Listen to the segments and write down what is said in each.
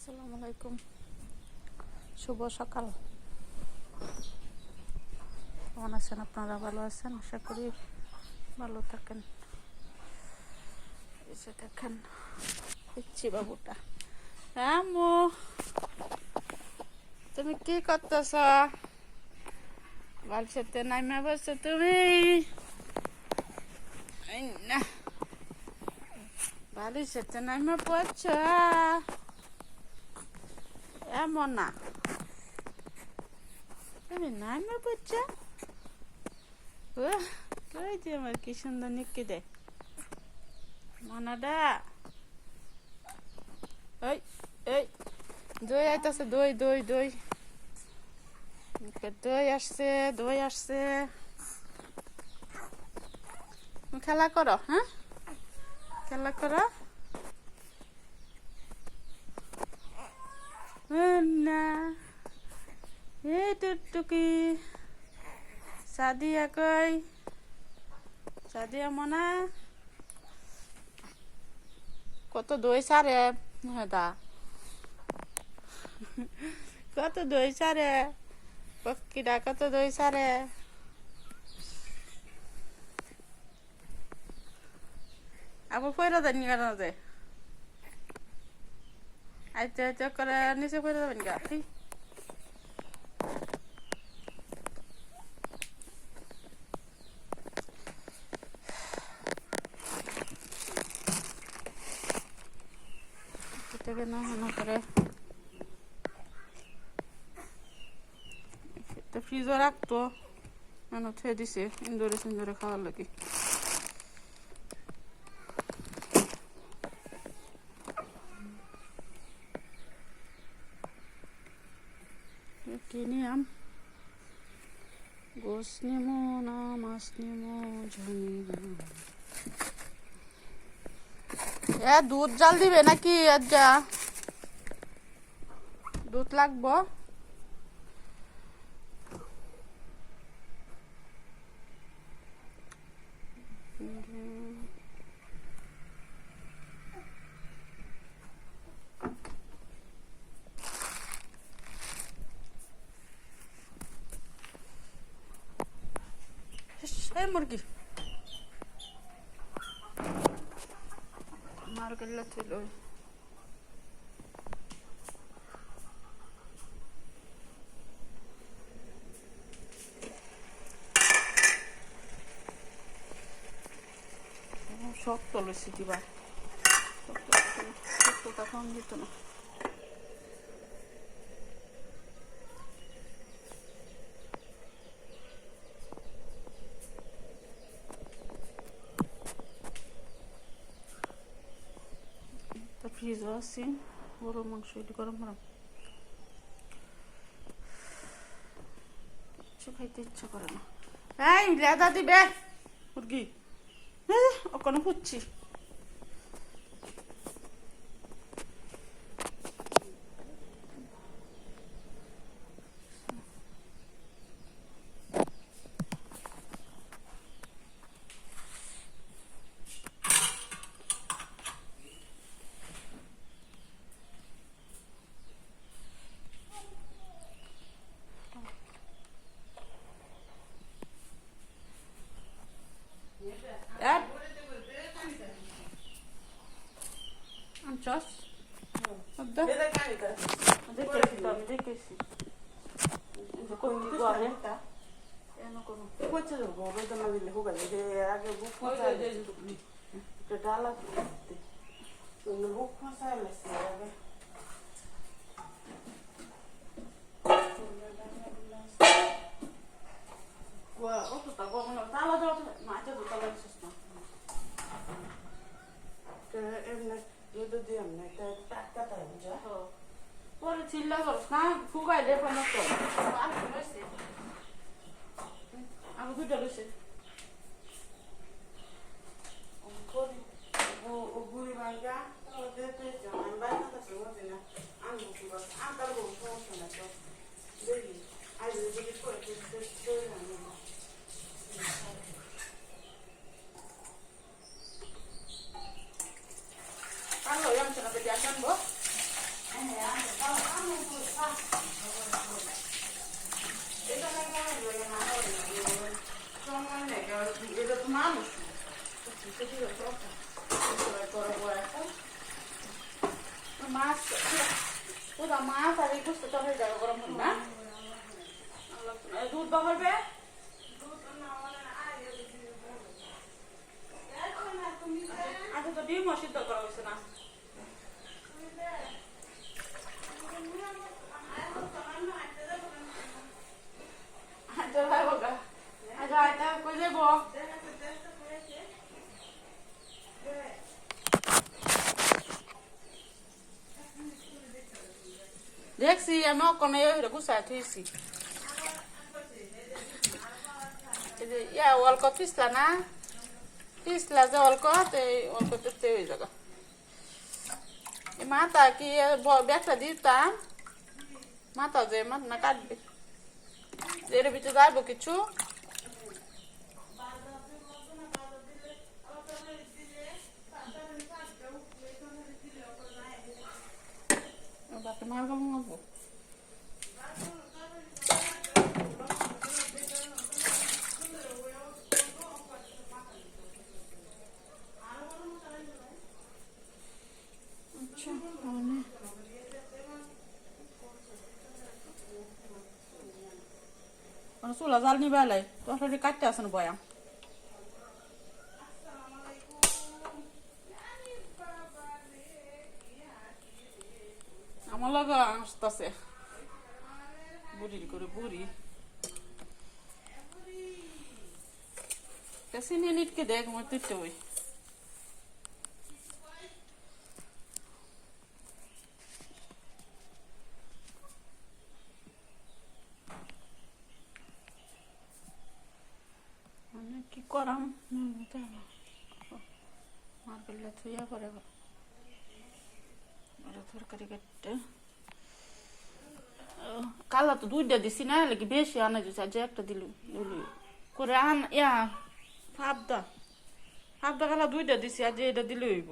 আসসালামু আলাইকুম। শুভ সকাল। কেমন আছেন আপনারা? ভালো আছেন? আশা করি ভালো থাকেন। এসে দেখেন পিচ্ছি বাবুটা। হ্যাঁ তুমি কি করতেছ? বালসেতে নাইমে বসছো তুমি না, বালিশেতে নাইমে পড়ছ? এমন না তুমি নাইমে পড়ছ ওই যে আমার কি সুন্দর নিকি দে মানাডা ওই এই দই আইতাছে দই দই দই দই আসছে দই আসছে খেলা করো হ্যাঁ খেলা করো না। এই টুকটুকি সাদিয়া কই? সাদিয়া মনা? কত দই সারে? হেদা কত দই সারে? পক্ষীরা কত দই সারে? আবার ফয়রা দেন কেন যে? আইতে আইতে করে নিচে ফয়রা দেবেন গা ঠিক এটাকে না হানা করে তো ফ্রিজও রাখতো মানে থুয়ে দিছে ইন্দোরে সিন্দোরে খাওয়ার লাগে কি নিলাম গোস নিমো না মাছ নিমো ঝুনি এ দুধ জাল দিবে নাকি আজ যা দুধ লাগবো এই মুরগি। মার গেলে ছিল শক্ত লইছি দিবা শক্ত তখন দিত না। ফ্রিজও আছে গরম মাংস এটি গরম গরম খাইতে ইচ্ছা করে না এই লেদা দিবে মুরগি হ্যাঁ ওখানে খুঁজছি Muchas. ¿Dónde? ¿Dónde ¿Dónde ¿Dónde está? ¿Dónde está? Gracias. তালা দাও তো না এটা তো তালা দিছস না ka emne yodo di amne ta ta ta ta ja তো পরে চিল্লা করস না ফুগাই দে কোন তো আমি দুটো লইছে kori o o guri banga o de te ja an ba ta ta so de na an bu ku ba an ta go মাছ পুরা মাছ আর এই কুস্তে তরকারি যাবে গরম দুধ বহরবে আচ্ছা তো ডিমও সিদ্ধ করা হয়েছে না আচ্ছা ভাই বলগা আচ্ছা আচ্ছা কই যাব দেখছি আমি অকনে গুছাই থুইছি ইয়া অলকত পিসলা না পিসলা যে অলকত এই অলকতে ওই জায়গা মাথা কি ব্যাগটা দিতাম মাথা যে মাথা না কাটবে এর ভিতরে যাইবো কিছু বাপে মার গেল নেব মানে জাল নিবে লাই তরকারি কাটতে আসেন বয়াম। আমার লগে আসতেছে। বুড়ি করে বুড়ি। কেসিনে নিটকে দেখ আমার তুইতে ওই মানে কি করাম। মার্বেলটা থুইয়া করে তরকারি কেটে কালা তো দুইটা দিছি না কি বেশি আনা দিছি আজ একটা দিলু করে আন ইয়া, ফাবদা। ফাবদা কালা দুইটা দিছি আজ এটা দিলে হইব।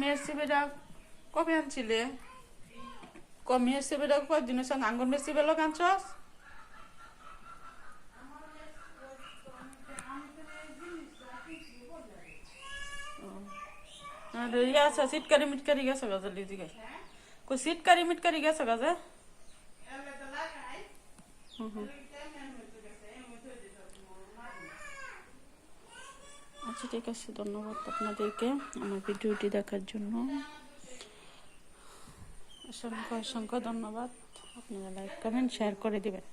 মেয়ের সিবেটা কবে আনছিলে? ক, মেয়ের সিবেটা কয়দিনের সঙ্গে আঙ্গুর মেয়ের সিবে লোক আনছস? ইয়া আছে, সিটকারি মিটকারি গেছে গাছে লিজি গাই কই, সিটকারি মিটকারি গেছে গাছে হুম হুম। আচ্ছা ঠিক আছে, ধন্যবাদ আপনাদেরকে আমার ভিডিওটি দেখার জন্য। অসংখ্য অসংখ্য ধন্যবাদ। আপনারা লাইক কমেন্ট শেয়ার করে দিবেন।